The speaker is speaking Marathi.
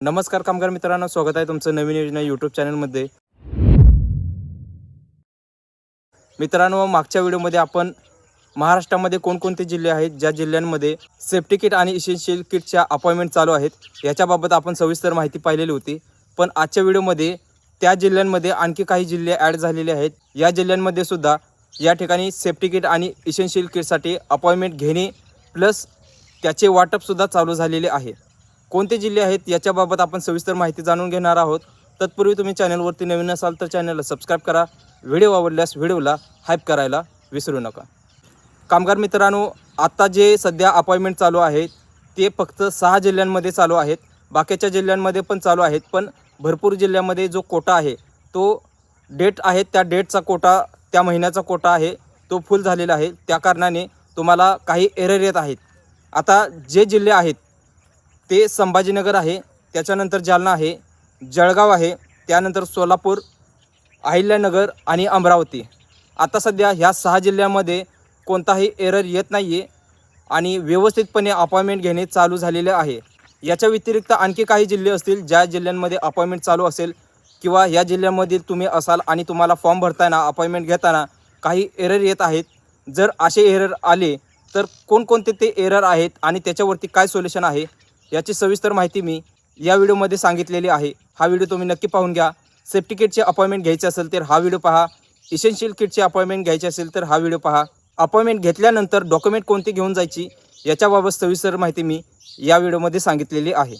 नमस्कार कामगार मित्रांनो स्वागत आहे तुमचं नवीन योजना यूट्यूब चॅनलमध्ये मित्रांनो मागच्या व्हिडिओमध्ये आपण महाराष्ट्रामध्ये कोणकोणते जिल्हे आहेत ज्या जिल्ह्यांमध्ये सेफ्टी किट आणि इसेन्शियल किटच्या अपॉइंटमेंट चालू आहेत याच्याबाबत आपण सविस्तर माहिती पाहिलेली होती. पण आजच्या व्हिडिओमध्ये त्या जिल्ह्यांमध्ये आणखी काही जिल्हे ॲड झालेले आहेत. या जिल्ह्यांमध्ये सुद्धा या ठिकाणी सेफ्टी किट आणि इसेन्शियल किटसाठी अपॉइंटमेंट घेणे प्लस त्याचे वाटपसुद्धा चालू झालेले आहे. कोणते जिल्हे आहेत याच्याबाबत आपण सविस्तर माहिती जाणून घेणार आहोत. तत्पूर्वी तुम्ही चॅनलवरती नवीन असाल तर चॅनलला सबस्क्राईब करा. व्हिडिओ आवडल्यास व्हिडिओला हाईप करायला विसरू नका. कामगार मित्रांनो आत्ता जे सध्या अपॉइंटमेंट चालू आहे ते फक्त सहा जिल्ह्यांमध्ये चालू आहेत. बाकीच्या जिल्ह्यांमध्ये पण चालू आहेत पण भरपूर जिल्ह्यामध्ये जो कोटा आहे तो डेट आहे त्या डेटचा कोटा त्या महिन्याचा कोटा आहे तो फुल झालेला आहे. त्या कारणाने तुम्हाला काही एरर येत आहेत. आता जे जिल्हे आहेत ते संभाजीनगर आहे त्याच्यानंतर जालना आहे जळगाव आहे त्यानंतर सोलापूर अहिल्यानगर आणि अमरावती. आता सध्या ह्या सहा जिल्ह्यामध्ये कोणताही एरर येत नाही आहे आणि व्यवस्थितपणे अपॉइंटमेंट घेणे चालू झालेले आहे. याच्या व्यतिरिक्त आणखी काही जिल्हे असतील ज्या जिल्ह्यांमध्ये अपॉइंटमेंट चालू असेल किंवा या जिल्ह्यामधील तुम्ही असाल आणि तुम्हाला फॉर्म भरताना अपॉइंटमेंट घेताना काही एरर येत आहेत. जर असे एरर आले तर कोणकोणते ते एरर आहेत आणि त्याच्यावरती काय सोल्युशन आहे? याची सविस्तर माहिती मी या व्हिडिओमध्ये सांगितलेली आहे. हा व्हिडिओ तुम्ही नक्की पाहून घ्या. सेफ्टी किटची अपॉइंटमेंट घ्यायची असेल तर हा व्हिडिओ पहा. इसेन्शियल किटचे अपॉइंटमेंट घ्यायची असेल तर हा व्हिडिओ पहा. अपॉइंटमेंट घेतल्यानंतर डॉक्युमेंट कोणती घेऊन जायची याच्याबाबत सविस्तर माहिती मी या व्हिडिओमध्ये सांगितलेली आहे.